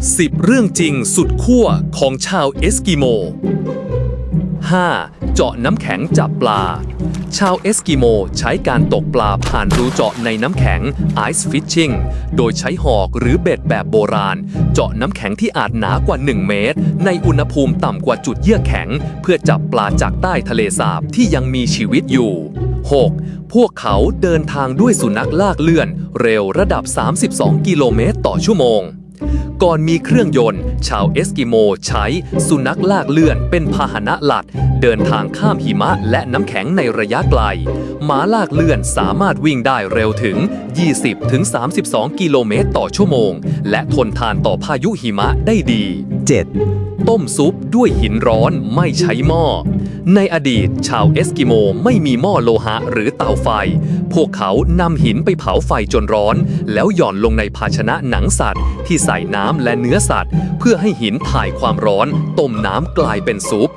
10 เรื่องจริงสุดขั้วของชาวเอสกิโม 5. เจาะน้ำแข็งจับปลา ชาวเอสกิโมใช้การตกปลาผ่านรูเจาะในน้ำแข็ง Ice Fishing โดยใช้หอกหรือเบ็ดแบบโบราณ เจาะน้ำแข็งที่อาจหนากว่า 1 เมตร ในอุณหภูมิต่ำกว่าจุดเยือกแข็ง เพื่อจับปลาจากใต้ทะเลสาบที่ยังมีชีวิตอยู่ 6. พวกเขาเดินทางด้วยสุนัขลากเลื่อน เร็วระดับ 32 กิโลเมตรต่อชั่วโมง ก่อนมีเครื่องยนต์ ชาวเอสกิโมใช้สุนัขลากเลื่อนเป็นพาหนะหลัก เดินทางข้ามหิมะและน้ำแข็งในระยะไกล หมาลากเลื่อนสามารถวิ่งได้เร็วถึง 20-32 กิโลเมตรต่อชั่วโมง และทนทานต่อพายุหิมะได้ดี 7. ต้มซุปด้วยหินร้อนไม่ใช้หม้อ ในอดีตชาวเอสกิโมไม่มีหม้อโลหะหรือเตาไฟ พวกเขานำหินไปเผาไฟจนร้อน แล้วหย่อนลงในภาชนะหนังสัตว์ ที่ใส่น้ำและเนื้อสัตว์ เพื่อให้หินถ่ายความร้อน ต้มน้ำกลายเป็นซุป